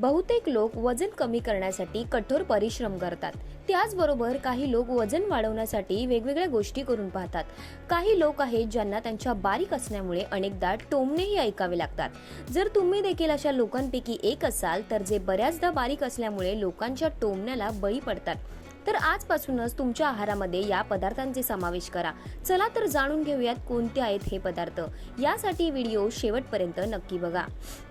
बहुतेक लोक वजन कमी करण्यासाठी कठोर परिश्रम करतात. त्याचबरोबर काही लोक वजन वाढवण्यासाठी वेगवेगळ्या गोष्टी करून पाहतात. काही लोक आहेत ज्यांना त्यांच्या बारीक असण्यामुळे अनेकदा टोमणेही ऐकावे लागतात. जर तुम्ही देखील अशा लोकांपैकी एक असाल तर जे बऱ्याचदा बारीक असल्यामुळे लोकांच्या टोमण्याला बळी पडतात. तर आजपासूनच तुमच्या आहारामध्ये या पदार्थांचे समावेश करा. चला तर जाणून घेऊयात कोणते आहेत हे पदार्थ. यासाठी व्हिडिओ शेवटपर्यंत नक्की बघा.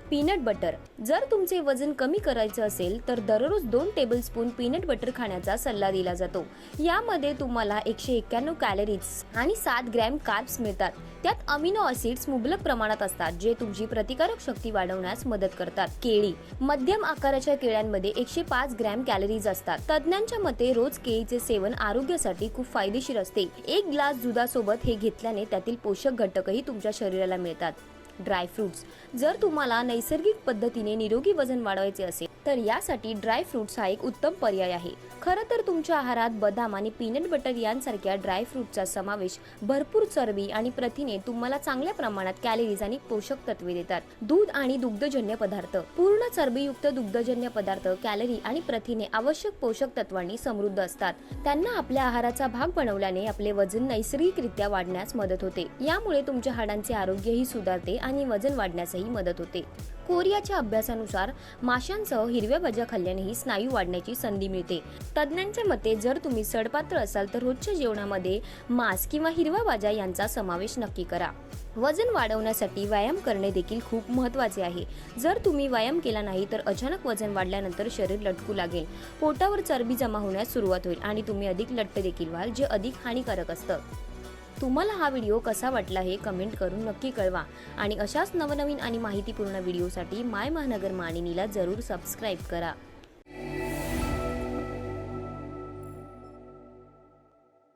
Peanut butter. जर तुमचे वजन कमी करायचं असेल तर दररोज दोन टेबलस्पून पीनट बटर खाण्याचा सल्ला दिला जातो. यामध्ये तुम्हाला एकशे एक्क्याण्णव कॅलरीज आणि सात ग्रॅम कार्ब्स मिळतात. त्यात अमिनो ॲसिड्स मुबलक प्रमाणात असतात जे तुमची प्रतिकारक शक्ती वाढवण्यास मदत करतात. केळी. मध्यम आकाराच्या केळ्यांमध्ये एकशे पाच ग्रॅम कॅलरीज असतात. तज्ज्ञांच्या मते रोज केळीचे सेवन आरोग्यासाठी खूप फायदेशीर असते. एक ग्लास दुधासोबत हे घेतल्याने त्यातील पोषक घटकही तुमच्या शरीराला मिळतात. ड्रायफ्रूट्स जर तुम्हाला नैसर्गिक पद्धतीने निरोगी वजन वाढवायचे असेल तर यासाठी ड्रायफ्रूट्स हा एक उत्तम पर्याय आहे. खरं तर तुमच्या आहारात बदाम आणि पीनट बटर यांसारख्या ड्रायफ्रूटचा समावेश भरपूर चरबी आणि प्रथिने तुम्हाला चांगल्या प्रमाणात कॅलरीज आणि पोषक तत्वे देतात. दूध आणि दुग्धजन्य पदार्थ. पूर्ण चरबीयुक्त दुग्धजन्य पदार्थ कॅलरी आणि प्रथिने आवश्यक पोषक तत्वांनी समृद्ध असतात. त्यांना आपल्या आहाराचा भाग बनवल्याने आपले वजन नैसर्गिकरित्या वाढण्यास मदत होते. यामुळे तुमच्या हाडांचे आरोग्यही सुधारते आणि वजन वाढण्यासही मदत होते. कोरियाच्या अभ्यासानुसार माशांसह हिरव्या भाज्या खाल्ल्यानेही स्नायू वाढण्याची संधी मिळते. तज्ज्ञांच्या मते जर तुम्ही सडपात्र असाल तर रोजच्या जेवणामध्ये मांस किंवा हिरव्या भाज्या यांचा समावेश नक्की करा. वजन वाढवण्यासाठी व्यायाम करणे देखील खूप महत्त्वाचे आहे. जर तुम्ही व्यायाम केला नाही तर अचानक वजन वाढल्यानंतर शरीर लटकू लागेल. पोटावर चरबी जमा होण्यास सुरुवात होईल आणि तुम्ही अधिक लट्ट देखील व्हाल जे अधिक हानिकारक असतं. तुम्हाला हा व्हिडिओ कसा वाटला हे कमेंट करून नक्की कळवा. आणि अशाच नवनवीन आणि माहितीपूर्ण व्हिडिओसाठी माय महानगर मानिनीला जरूर सबस्क्राईब करा.